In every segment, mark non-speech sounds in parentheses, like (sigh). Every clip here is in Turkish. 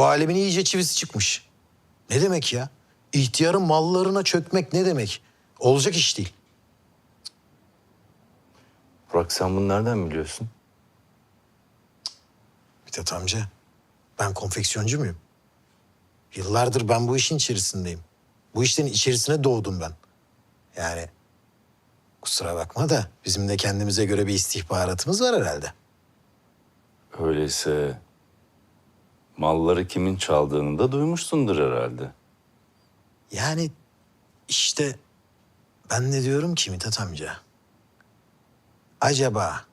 Bu alemin iyice çivisi çıkmış. Ne demek ya? İhtiyarın mallarına çökmek ne demek? Olacak iş değil. Burak sen bunu nereden biliyorsun? Mithat amca, ben konfeksiyoncu muyum? Yıllardır ben bu işin içerisindeyim. Bu işlerin içerisine doğdum ben. Yani kusura bakma da bizim de kendimize göre bir istihbaratımız var herhalde. Öyleyse malları kimin çaldığını da duymuşsundur herhalde. Yani işte ben ne diyorum ki Mithat amca? Acaba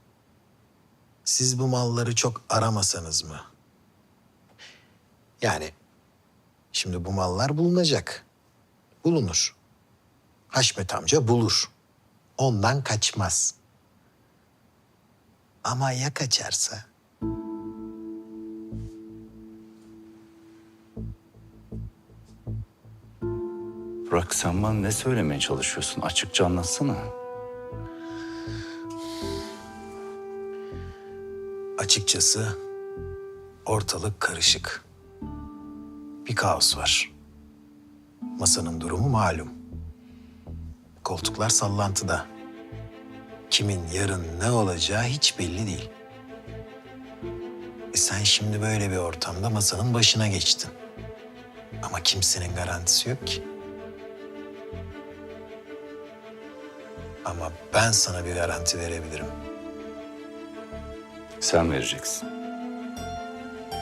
siz bu malları çok aramasanız mı? Yani şimdi bu mallar bulunacak. Bulunur. Haşmet amca bulur. Ondan kaçmaz. Ama ya kaçarsa? Burak sen bana ne söylemeye çalışıyorsun? Açıkça anlatsana. Açıkçası ortalık karışık. Bir kaos var. Masanın durumu malum. Koltuklar sallantıda. Kimin yarın ne olacağı hiç belli değil. E sen şimdi böyle bir ortamda masanın başına geçtin. Ama kimsenin garantisi yok ki. Ama ben sana bir garanti verebilirim. Sen vereceksin.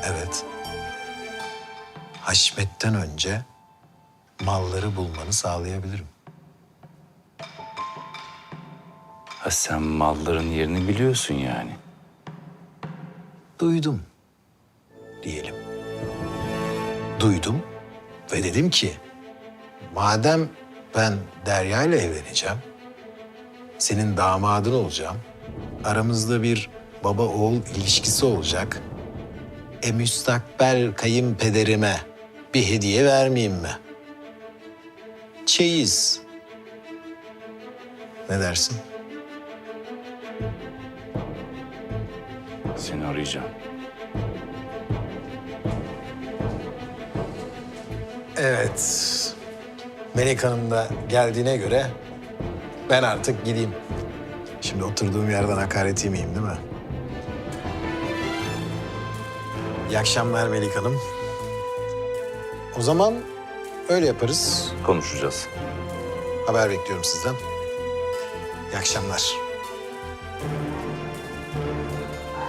Evet. Haşmet'ten önce malları bulmanı sağlayabilirim. Ha sen malların yerini biliyorsun yani. Duydum diyelim. Duydum ve dedim ki madem ben Derya ile evleneceğim, senin damadın olacağım, aramızda bir baba oğul ilişkisi olacak. E müstakbel kayınpederime bir hediye vermeyeyim mi? Çeyiz. Ne dersin? Seni arayacağım. Evet. Melek Hanım da geldiğine göre ben artık gideyim. Şimdi oturduğum yerden hakaret yemeyeyim değil mi? İyi akşamlar Melek Hanım. O zaman öyle yaparız. Konuşacağız. Haber bekliyorum sizden. İyi akşamlar.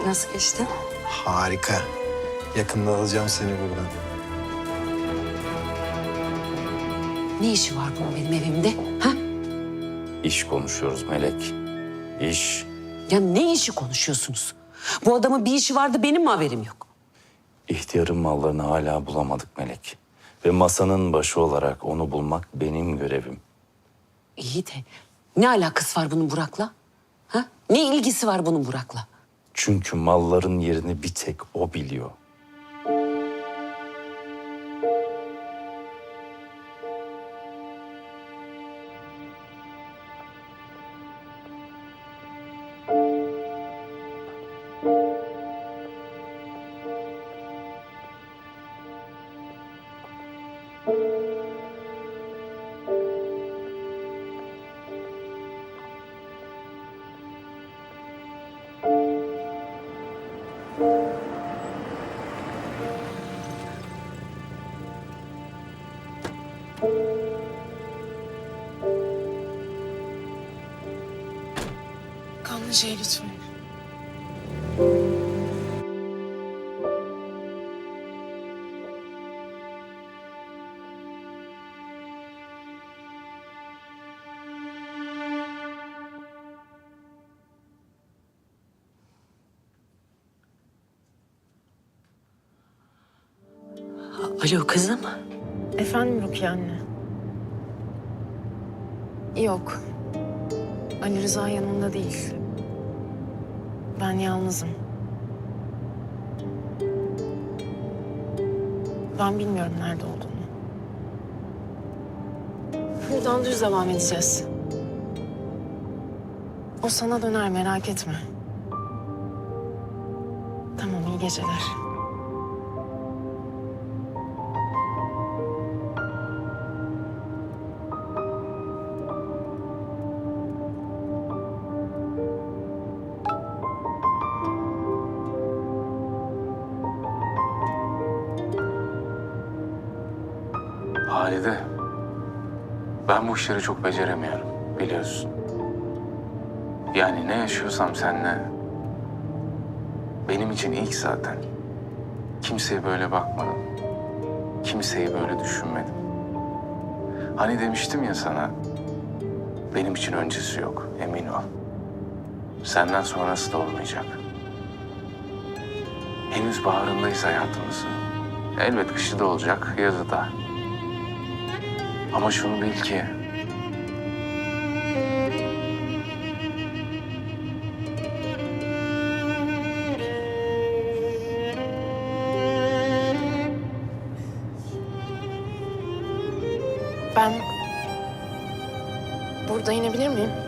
Nasıl geçti? Harika. Yakında alacağım seni buradan. Ne işi var bunun benim evimde? Ha? İş konuşuyoruz Melek. İş. Ya ne işi konuşuyorsunuz? Bu adamın bir işi vardı benim mi haberim yok? İhtiyarın mallarını hala bulamadık Melek. Ve masanın başı olarak onu bulmak benim görevim. İyi de ne alakası var bunun Burak'la? Ha? Ne ilgisi var bunun Burak'la? Çünkü malların yerini bir tek o biliyor. Kanlıca'ya lütfen. Alo kızım. Efendim Rukiye anne. Yok. Ali Rıza yanında değil. Ben yalnızım. Ben bilmiyorum nerede olduğunu. Buradan düz devam edeceğiz. O sana döner merak etme. Tamam iyi geceler. Halide, ben bu işleri çok beceremiyorum biliyorsun. Yani ne yaşıyorsam seninle benim için ilk zaten. Kimseye böyle bakmadım. Kimseyi böyle düşünmedim. Hani demiştim ya sana, benim için öncesi yok, emin ol. Senden sonrası da olmayacak. Henüz baharındayız hayatımızın. Elbet kışı da olacak, yazı da. Ama şunu bil ki... Ben burada inebilir miyim?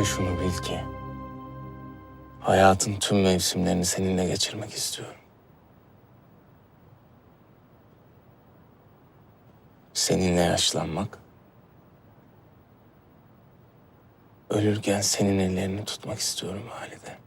Ama şunu bil ki... Hayatın tüm mevsimlerini seninle geçirmek istiyorum. Seninle yaşlanmak... Ölürken senin ellerini tutmak istiyorum Halide.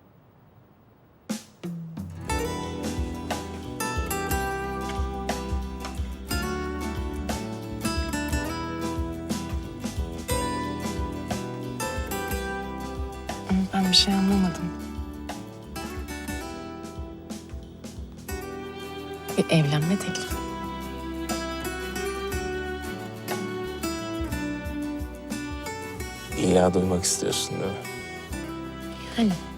Bir şey anlamadım. Bir evlenme teklifi. İlla duymak istiyorsun değil mi? Hani?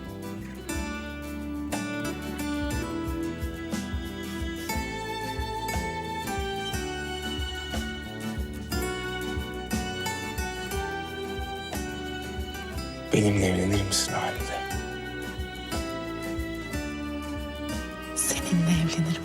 Benimle evlenir misin Halide? Seninle evlenirim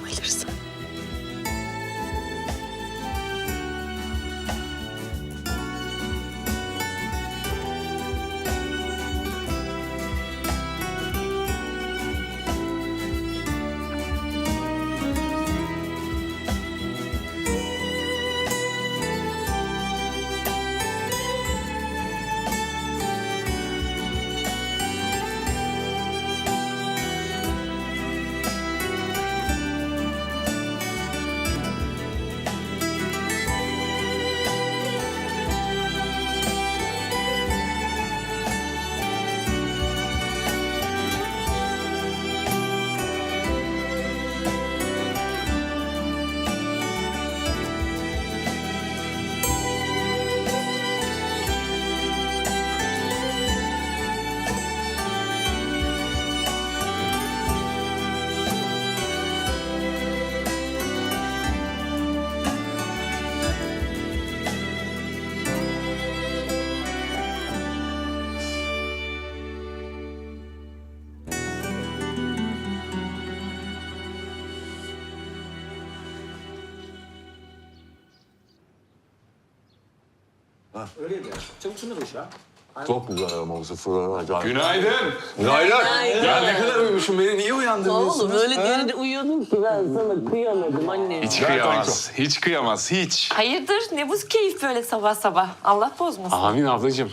Çok güzel ama bu sıfırlar acayip. Günaydın. Günaydın. Ya ne kadar uyumuşum beni niye uyandırmıyorsunuz? Oğlum öyle derin uyuyordum ki ben sana kıyamadım anne. Hiç kıyamaz. Hiç kıyamaz. Hiç. Hayırdır? Ne bu keyif böyle sabah sabah? Allah bozmasın. Amin ablacığım.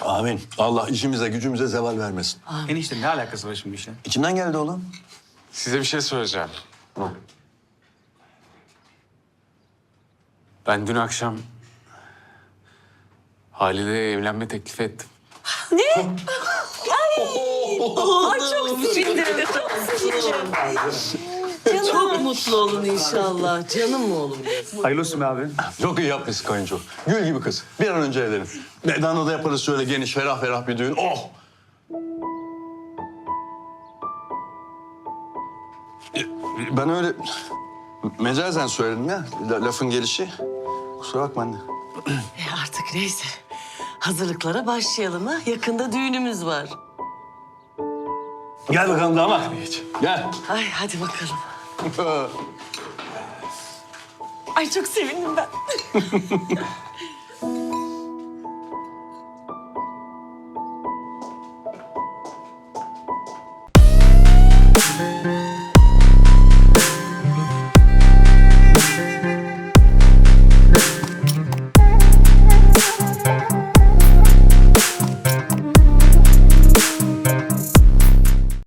Amin. Allah işimize gücümüze zeval vermesin. Enişte ne alakası var şimdi işin? İçinden geldi oğlum. Size bir şey söyleyeceğim. Ben dün akşam Halide'ye evlenme teklif ettim. Çok mutlu olun inşallah. Canım oğlum. Hayırlı olsun be abi. Çok iyi yapmışsın kayınço. Gül gibi kız. Bir an önce evlenin. Medana da yaparız şöyle geniş ferah ferah bir düğün. Oh! Ben öyle mecazen söyledim ya la- lafın gelişi. Kusura bakma anne. E artık neyse. Hazırlıklara başlayalım ha. Yakında düğünümüz var. Gel bakalım damat. Gel. Ay hadi bakalım. (laughs) Ay çok sevindim ben. (laughs)